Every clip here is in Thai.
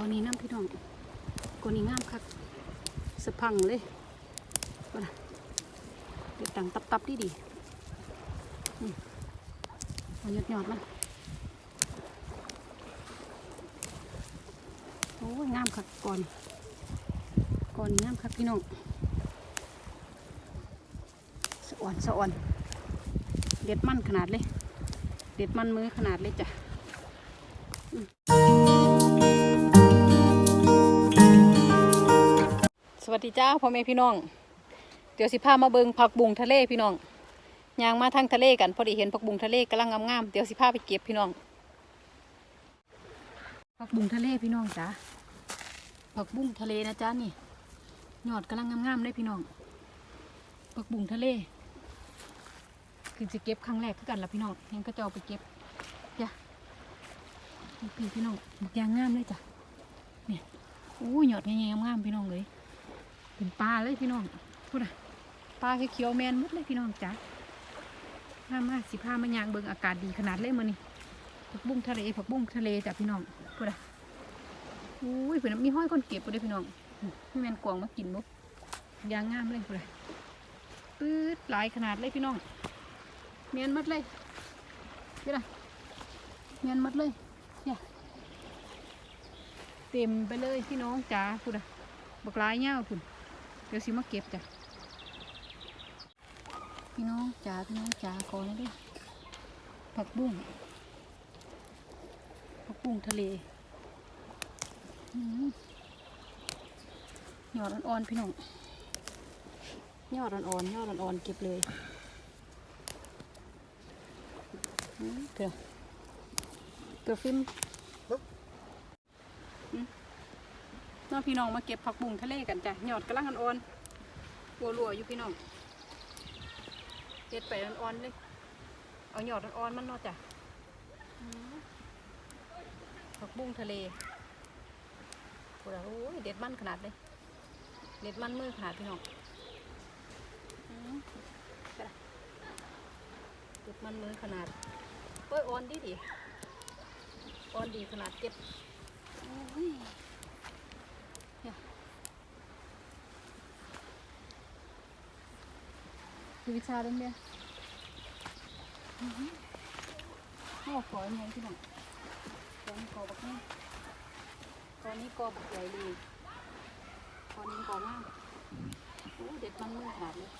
กอนี้น้ำพี่น้องกอนี้งามคักสะพังเลยว่าน่ะเด็ดดังตับตับดีดีๆอืมอาหยดหยอดมันโอ้ยงามคักก่อนก่อนงามคักพี่น้องสะอ่อนสะอ่อนเด็ดมันขนาดเลย เด็ดมันมือขนาดเลยจ้ะ วัสดีจ้าพ่อแม่พี่น้อง เดี๋ยวสิพามาเบิงผักบุงทะเลพี่น้องยางมาทางทะเลกันพอดีเห็นผักบุงทะเลกำลังงามๆเดี๋ยวสิพาไปเก็บพี่น้องผักบุงทะเลพี่น้องจ้าผักบุ้งทะเลนะจ้านี่ยอดกำลังงามๆเลยพี่น้องผักบุงทะเล คือจะเก็บครั้งแรกคือกันละพี่น้องยังก็จะเอาไปเก็บจ้ะพี่พี่น้องยางงามเลยจ้ะเนี่ยโอ้ยหยอดแง่ๆงามๆพี่น้องเลย เป็นปลาเลยพี่น้องพูดอะปลาเขียวแมนหมดเลยพี่น้องจ้ะมามาสิพามันยางเบิงอากาศดีขนาดเลยมือนี่ผักบุ้งทะเลผักบุ้งทะเลจ้ะพี่น้องพูดอะโอ้ยเพื่อนมีห้อยคนเก็บไปเลยพี่น้องไม่แมนกวางมากินบุยางงามเลยพูดอะปื๊ดหลายขนาดเลยพี่น้องเมียนมัดเลยพี่ละเมียนมัดเลยเนี่ยเต็มไปเลยพี่น้องจ๋าคุณอะบักลายเงาคุณ เดี๋ยวสิมาเก็บจ้ะพี่น้องจ๋าพี่น้องจ๋าขอหนะด้วยผักบุ้งผักบุ้งทะเลอื้อหือหยอดอ่อนๆพี่น้องยอดอ่อนๆยอดอ่อนๆเก็บเลยเกลือเกลือฟิล์มอืม น้องพี่น้องมาเก็บผักบุ้งทะเลกันจ้ะหยอดกระลังอ่อนๆรัวๆอยู่พี่น้องเด็ดไปอ่อนๆเลยเอาหยอดอ่อนๆมันเนาะจ้ะผักบุ้งทะเลโอ้โหเด็ดมันขนาดเลยเด็ดมันมือขนาดพี่น้องเด็ดมันมือขนาดเอ้ยอ่อนดีดีอ่อนดีขนาดเก็บโอ้ยเนี่ย ดูวิชาเล่นเนี่ยนี่บอกขอยังไงพี่น้องขอนี้กอบักนี่กอนี้กอบักใหญ่เลยกอนี้กอมากโอ้เด็ดมันมือขาดเลย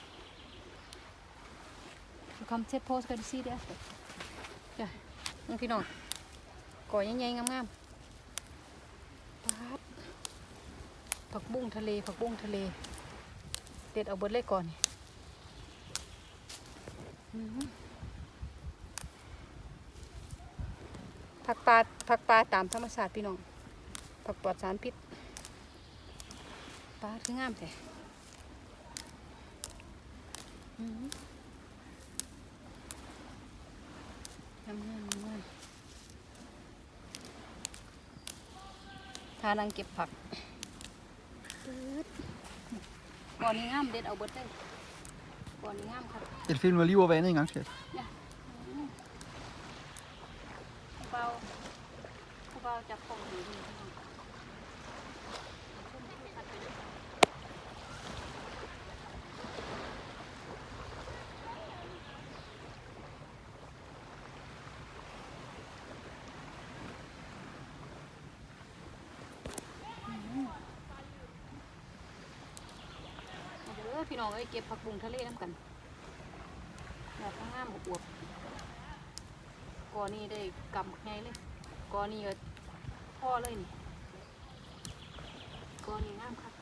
Du kan se på, skal du si det efter? จ้ะน้องพี่น้องก่อใหญ่ๆงามๆป๊าดผักบุ้งทะเลผักบุ้งทะเล เด็ดเอาเบิดเลยก่อนนี่อื้อหือ ผักปลาผักปลาตามธรรมชาติพี่น้อง ผักปลอดสารพิษปลาคืองามแท้อื้อหืองามงามงามทานังเก็บผักปื๊ดก่อนนี้งามเด็ดเอาเบิดเลย ก่อนนี้งามครับ Jeg filmer lige over vandet en gang, skat. ผู้เบาผู้เบาจับของดีดีพี่น้องเอาเด้อ พี่น้องเอ้ยเก็บผักบุ้งทะเลน้ำกันดอกงามๆอวบๆกอนี่ได้กำบักไงเลยกอนี่ก็พ่อเลยนี่กอนี่งามครับ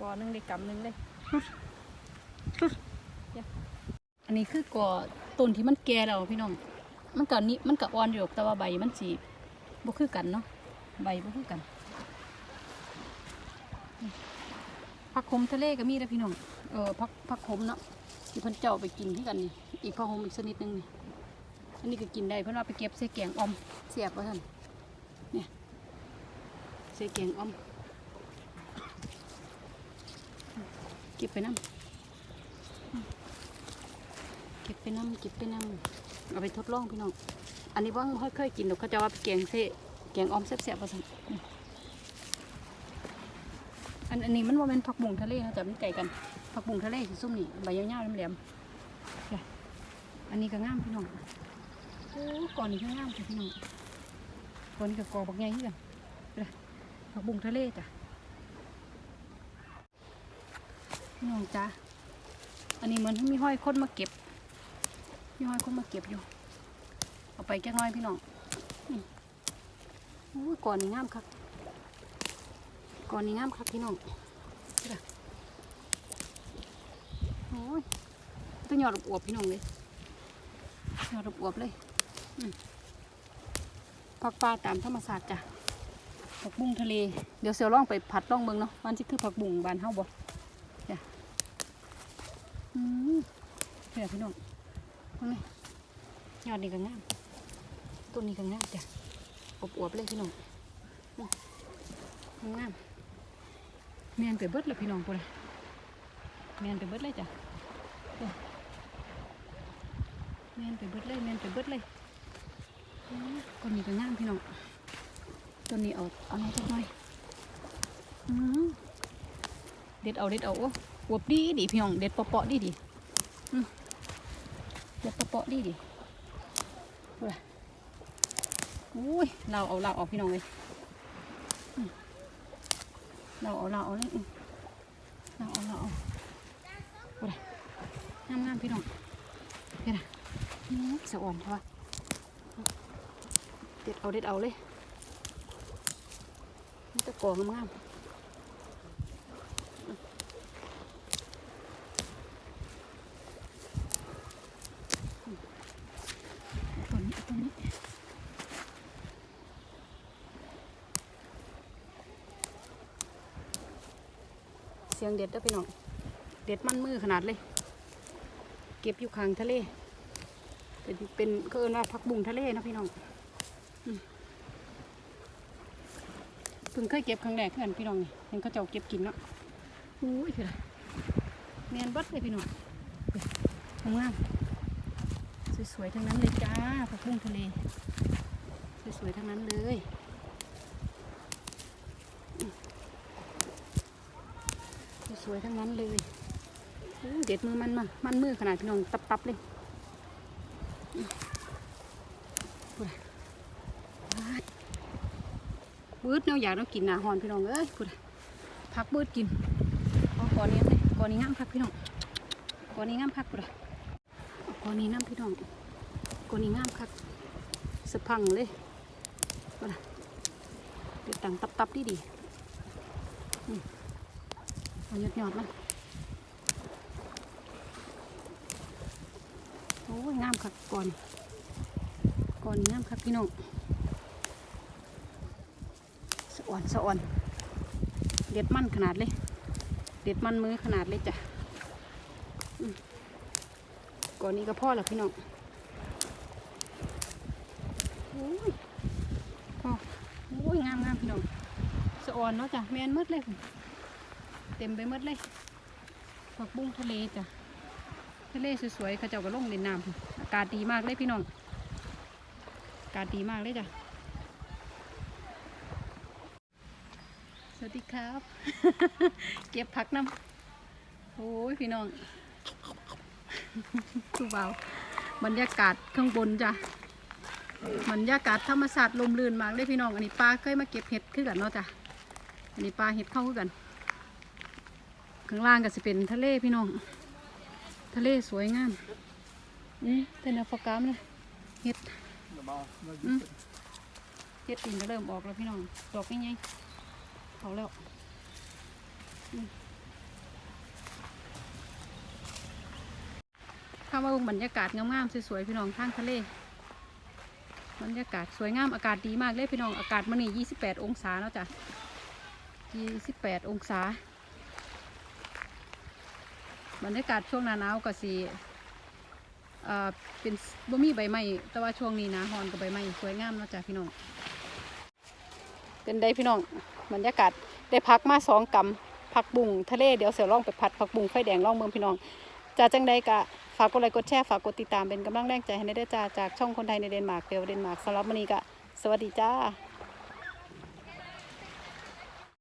กอหนึงได้กำหนึงเลยเดี๋ยวอันนี้คือกอต้นที่มันแก่แล้วพี่น้อง มันก็นี่มันก็อ่อนอยู่แต่ว่าใบมันสีบ่คือกันเนาะ ใบบ่คือกันผักขมทะเลก็มีนะพี่น้อง เออผักผักขมเนาะที่เพิ่นเจ้าไปกินที่กันนี่ อีกผักขมอีกชนิดหนึงนี่ อันนี้ก็กินได้เพิ่นว่าไปเก็บใส่แกงอมเสียบว่าท่านเนี่ยใส่แกงอม เก็บไปน้ำเก็บไปน้ำเก็บไปน้ำเอาไปทดลองพี่น้อง อันนี้ว่าค่อยเคยกินดอกเขาจะว่าไปแกงเส แกงอ้อมแซ่บๆผสมอันอันนี้มันว่าเป็นผักบุ้งทะเลนะจ๊ะมันไก่กันผักบุ้งทะเลสีส้มนี่ใบยาวๆแหลมๆอันนี้ก็งามพี่น้องโอ้ก่อนนี้ก็งามพี่น้องก่อนนี้ก็กอบักใหญ่ที่กันจ้ะผักบุ้งทะเลจ้ะพี่น้องจ้ะอันนี้เหมือนมีห้อยคนมาเก็บมีห้อยคนมาเก็บอยู่ เอาไปแก้น้อยพี่น้อง อู้ก่อนนี้งามครับก่อนนี้งามครับพี่น้องโอ้ยต้องหยอดอวบพี่น้องเลยหยอดอวบเลยผักปลาตามธรรมศาสตร์จ้ะผักบุ้งทะเล เดี๋ยวเสียวล่องไปผัดล่องเมืองเนาะมันจะคือผักบุ้งบานเฮาบ่จ้ะอืมเพื่อพี่น้องตรงนี้ยอดนี่ก็งามต้นนี้ก็งามจ้ะ อบอวบๆเลยพี่น้องงามเมียนไปเบิดเลยพี่น้องปุ่นเมียนไปเบิดเลยจ้ะเมียนไปเบิดเลยเมียนไปเบิดเลยต้นนี้ก็งามพี่น้องต้นนี้เอาเอามาจักหน่อยเด็ดเอาเด็ดเอาโอ้อวบดีดีพี่น้องเด็ดเปาะๆดีดีเด็ดเปาะๆดีดี อุ้ยเราเอาเราออกพี่น้องเลยเราเอาเราเอาเลยเราเอาเราเอาโอ้ยงามงามๆพี่น้องเห็นอะอื้อสะอ่อนใช่ปะเด็ดเอาเด็ดเอาเลยมันจะกองงามอืมอืมตัวนี้ตัวนี้ เสียงเด็ดด้อพี่น้อง เด็ดมันมือขนาดเลย เก็บอยู่ข้างทะเล เป็นเป็นก็เอินว่าผักบุ้งทะเลนะพี่น้องเพิ่งเคยเก็บครั้งแรกเพื่อนพี่น้องนี่เห็นเขาเจ้าเก็บกินเนาะอุ้ยคืออะไรเมียนบัดเลยพี่น้องงามสวยๆทั้งนั้นเลยจ้าผักบุ้งทะเล สวยๆทั้งนั้นเลย สวยทั้งนั้นเลยเด็ดมือมันมา มันมือขนาดพี่น้องตับๆเลยอืมพูดอบืดเนาะอยากเรากินนาหอนพี่น้องเอ้ยพูดะพักบืดกินเอาก่อนนี้เลยก่อนนี้งามคักพี่น้องก่อนนี้งามคักพูดะก่อนนี้งามพี่น้องก่อนนี้งามคักสะพังเลยพูดะเด็ดตังตับๆดีดีอืม เอาหยดหยอดมันโอ้ยงามคักก่อนก่อนนี่งามคักพี่น้องสะอ่อนสะอ่อน เด็ดมันขนาดเลย เด็ดมันมือขนาดเลยจ้ะก่อนนี้ก็พ่อแล้วพี่น้องโอ้ยพ่อโอ้ยงามงามพี่น้องสะอ่อนเนาะจ้ะแมนมืดเลย เต็มไปหมดเลยผักบุ้งทะเลจ้ะทะเลสวยๆเขาเจ้าก็ลงเล่นน้ำอากาศดีมากเลยพี่น้องอากาศดีมากเลยจ้ะสวัสดีครับ เก็บผักน้ำโอ้ยพี่น้องดูเบาบรรยากาศข้างบนจ้ะบรรยากาศธรรมศาสตร์ลมลื่นมากเลยพี่น้องอันนี้ปลาเคยมาเก็บเห็ดคือกันเนาะจ้ะอันนี้ปลาเห็ดเข้าคือกัน ข้างล่างก็จะเป็นทะเลพี่น้อง ทะเลสวยงามอืมเป็นอัฟกามเลยเห็ดเห็ดติ่งก็เริ่มออกแล้วพี่น้องดอกง่ายๆเอาแล้วข้ามาเบิ่งบรรยากาศงามๆสวยๆพี่น้องทางทะเล บรรยากาศสวยงามอากาศดีมากเลยพี่น้องอากาศมันนี่ 28 องศาแล้วจ้ะ 28 องศา บรรยากาศช่วงหนาหนาวก็สีเป็นบ่มีใบไม้แต่ว่าช่วงนี้หนาฮอนกับใบไม้สวยงามเนาะจ้ะพี่น้องเป็นได้พี่น้องบรรยากาศได้พักมาสองกำผักบุ้งทะเลเดี๋ยวเสียวล่องไปผัดผักบุ้งไฟแดงล่องเมืองพี่น้องจ้าจังใดกะฝากกดไลค์กดแชร์ฝากกดติดตามเป็นกำลังแรงใจให้ในเด้จ้าจากช่องคนไทยในเดนมาร์กเปียวเดนมาร์กสำหรับวันนี้กะสวัสดีจ้า